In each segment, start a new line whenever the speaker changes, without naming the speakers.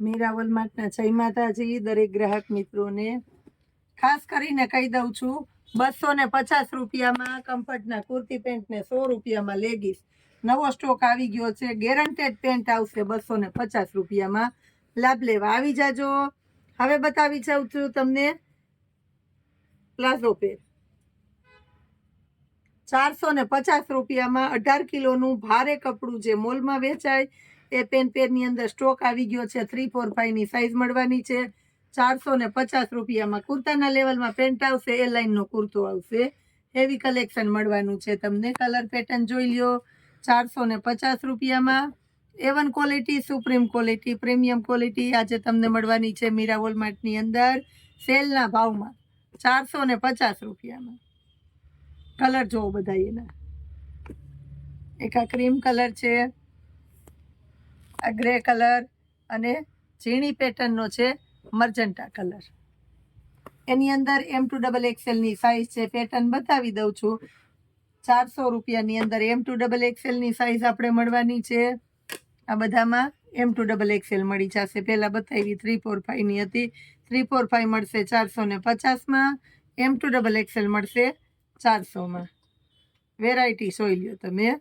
મીરાવલ માટના જય માતાજી, દરેક ગ્રાહક મિત્રોને. ખાસ કરીને કહી દઉં છું બસો ને પચાસ રૂપિયામાં, કમ્ફર્ટના કુર્તી પેન્ટને સો રૂપિયામાં લેગીસ. નવો સ્ટોક આવી ગયો છે, ગેરંટેડ પેન્ટ આવશે બસો ને પચાસ રૂપિયામાં. લાભ લેવા આવી જાજો. હવે બતાવી જાઉં છું તમને પ્લાઝો પેર. ચારસો ને પચાસ રૂપિયામાં અઢાર કિલોનું ભારે કપડું જે મોલમાં વેચાય એ પેન પેરની અંદર સ્ટોક આવી ગયો છે. થ્રી ફોર ફાઈવની સાઇઝ મળવાની છે. ચારસો ને પચાસ રૂપિયામાં કુર્તાના લેવલમાં પેન્ટ આવશે, એ લાઇનનો કુર્તો આવશે. હેવી કલેક્શન મળવાનું છે તમને. કલર પેટર્ન જોઈ લ્યો. ચારસો ને પચાસ રૂપિયામાં. A one quality supreme quality premium quality આજે તમને મળવાની છે મીરા વોલમાર્ટની અંદર. સેલના ભાવમાં ચારસો ને પચાસ રૂપિયામાં. કલર જોવો બધા એના. એક આ ક્રીમ કલર છે. આ ગ્રે કલર અને ઝીણી પેટર્નનો છે મર્જન્ટા કલર. એની અંદર એમ ટુ ડબલ એક્સેલની સાઇઝ છે, પેટર્ન બતાવી દઉં છું. ચારસો રૂપિયાની અંદર એમ ટુ ડબલ એક્સેલની સાઇઝ આપણે મળવાની છે. આ બધામાં એમ ટુ ડબલ એક્સેલ મળી જશે. પહેલાં બતાવી થ્રી ફોર ફાઈવની હતી. થ્રી ફોર ફાઈવ મળશે ચારસો ને પચાસમાં. એમ ટુ ડબલ એક્સેલ મળશે ચારસોમાં. વેરાયટી જોઈ લ્યો તમે.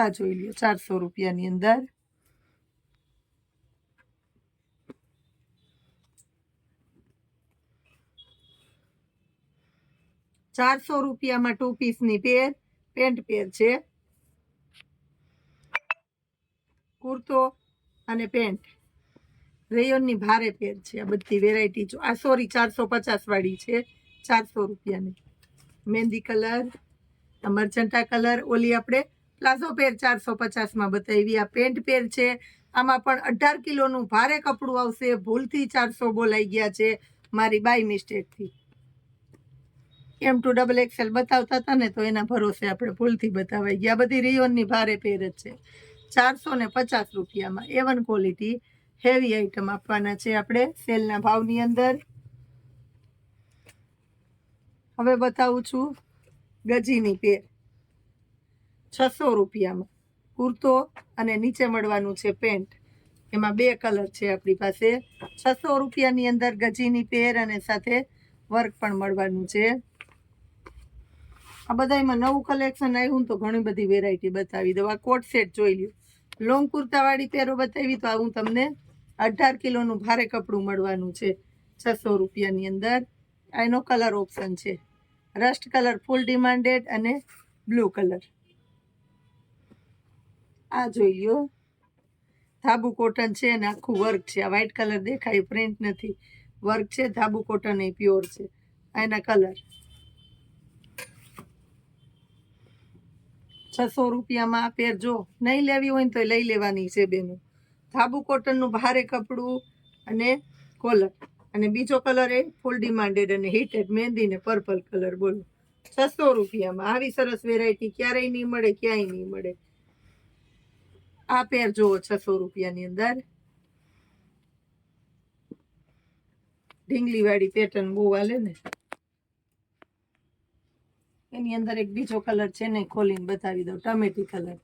આ જોઈ લ્યો, ચારસો રૂપિયાની અંદર. ચારસો રૂપિયામાં ટુ પીસની પેર પેન્ટ પેર છે. કુર્તો અને પેન્ટ રેયોનની ભારે પેર છે આ બધી વેરાયટી જો. આ સોરી ચારસો પચાસ વાળી છે, ચારસો રૂપિયાની. મહેંદી કલર મરચંટા કલર, ઓલી આપણે પ્લાઝો પેર ચારસો પચાસમાં બતાવી આ પેન્ટ પેર છે. આમાં પણ અઢાર કિલોનું ભારે કપડું આવશે. ભૂલથી ચારસો બોલાઈ ગયા છે મારી બાય મિસ્ટેકથી. એમ ટુ ડબલ એક્સેલ બતાવતા હતા ને તો એના ભરોસે આપણે ભૂલથી બતાવાઈ ગયા. બધી રિયોનની ભારે પેર જ છે. ચારસો ને પચાસ રૂપિયામાં એવન ક્વોલિટી હેવી આઈટમ આપવાના છે આપણે સેલના ભાવની અંદર. હવે બતાવું છું ગજીની પેર. છસો રૂપિયામાં. કુર્તો અને નીચે મળવાનું છે પેન્ટ. એમાં બે કલર છે આપણી પાસે. છસો રૂપિયાની અંદર ગજીની પેર અને સાથે વર્ક પણ મળવાનું છે. આ બધામાં નવું કલેક્શન આવ્યું તો ઘણી બધી વેરાયટી બતાવી દઉં. આ કોટ સેટ જોઈ લ્યો. લોંગ કુર્તાવાળી પેરો બતાવી તો હું તમને અઢાર કિલોનું ભારે કપડું મળવાનું છે છસો રૂપિયાની અંદર. એનો કલર ઓપ્શન છે. રસ્ટ કલર ફૂલ ડિમાન્ડેડ અને બ્લુ કલર. આ જોઈ લ્યો. ધાબુ કોટન છે અને આખું વર્ક છે. આ વ્હાઇટ કલર દેખાય પ્રિન્ટ નથી. વર્ક છે, ધાબુ કોટન એ પ્યોર છે. એના કલર છસો રૂપિયામાં આ જો નહીં લેવી હોય ને તો લઈ લેવાની છે બેનું. ધાબુ કોટનનું ભારે કપડું અને કોલર અને બીજો કલર એ ફૂલ ડિમાન્ડેડ અને હિટેડ મહેંદી ને પર્પલ કલર બોલો. છસો રૂપિયામાં. આવી સરસ વેરાયટી ક્યારેય નહીં મળે, ક્યાંય નહીં મળે. આ પેર જુઓ છસો રૂપિયાની અંદર. ઢીંગલી વાળી પેટર્ન બહુ હાલે ને. એની અંદર એક બીજો કલર છે ને, ખોલીને બતાવી દઉં, ટમેટી કલર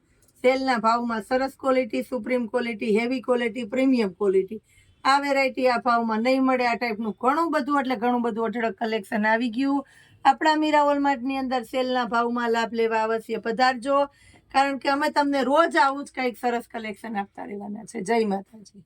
સેલના ભાવમાં સરસ quality supreme quality heavy quality premium quality આ વેરાયટી આ ભાવમાં નહીં મળે. આ ટાઈપનું ઘણું બધું, એટલે ઘણું બધું અઢળક કલેક્શન આવી ગયું. આપણા મીરા હોલમાર્ટની અંદર સેલના ભાવમાં લાભ લેવા અવશ્ય પધારજો. કારણ કે અમે તમને રોજ આવું જ કંઈક સરસ કલેક્શન આપતા રહેવાના છે. જય માતાજી.